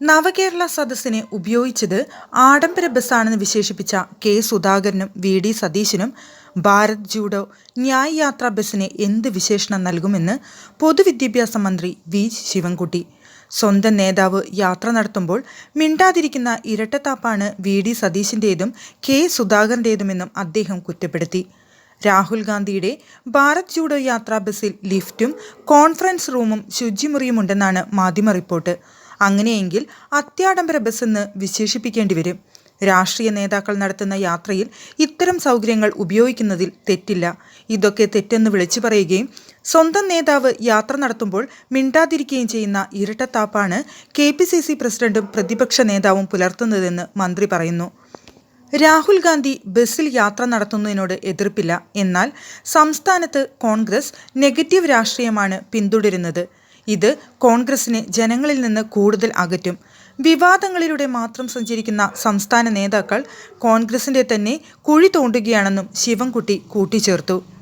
നവകേരള സദസ്സിനെ ഉപയോഗിച്ചത് ആഡംബര ബസ്സാണെന്ന് വിശേഷിപ്പിച്ച കെ സുധാകരനും വി ഡി സതീശനും ഭാരത് ജൂഡോ ന്യായ് യാത്രാ ബസ്സിന് എന്ത് വിശേഷണം നൽകുമെന്ന് പൊതുവിദ്യാഭ്യാസ മന്ത്രി വി ശിവൻകുട്ടി. സ്വന്തം നേതാവ് യാത്ര നടത്തുമ്പോൾ മിണ്ടാതിരിക്കുന്ന ഇരട്ടത്താപ്പാണ് വി ഡി സതീശിന്റേതും കെ സുധാകരന്റേതുമെന്നും അദ്ദേഹം കുറ്റപ്പെടുത്തി. രാഹുൽ ഗാന്ധിയുടെ ഭാരത് ജൂഡോ യാത്രാ ബസ്സിൽ ലിഫ്റ്റും കോൺഫറൻസ് റൂമും ശുചിമുറിയുമുണ്ടെന്നാണ് മാധ്യമ റിപ്പോർട്ട്. അങ്ങനെയെങ്കിൽ അത്യാഡംബര ബസ്സെന്ന് വിശേഷിപ്പിക്കേണ്ടി വരും. രാഷ്ട്രീയ നേതാക്കൾ നടത്തുന്ന യാത്രയിൽ ഇത്തരം സൗകര്യങ്ങൾ ഉപയോഗിക്കുന്നതിൽ തെറ്റില്ല. ഇതൊക്കെ തെറ്റെന്ന് വിളിച്ചു പറയുകയും സ്വന്തം നേതാവ് യാത്ര നടത്തുമ്പോൾ മിണ്ടാതിരിക്കുകയും ചെയ്യുന്ന ഇരട്ടത്താപ്പാണ് കെ പി സി സി പ്രസിഡന്റും പ്രതിപക്ഷ നേതാവും പുലർത്തുന്നതെന്ന് മന്ത്രി പറയുന്നു. രാഹുൽ ഗാന്ധി ബസ്സിൽ യാത്ര നടത്തുന്നതിനോട് എതിർപ്പില്ല. എന്നാൽ സംസ്ഥാനത്ത് കോൺഗ്രസ് നെഗറ്റീവ് രാഷ്ട്രീയമാണ് പിന്തുടരുന്നത്. ഇത് കോൺഗ്രസിനെ ജനങ്ങളിൽ നിന്ന് കൂടുതൽ അകറ്റും. വിവാദങ്ങളിലൂടെ മാത്രം സഞ്ചരിക്കുന്ന സംസ്ഥാന നേതാക്കൾ കോൺഗ്രസിന്റെ തന്നെ കുഴി തോണ്ടുകയാണെന്നും ശിവൻകുട്ടി കൂട്ടിച്ചേർത്തു.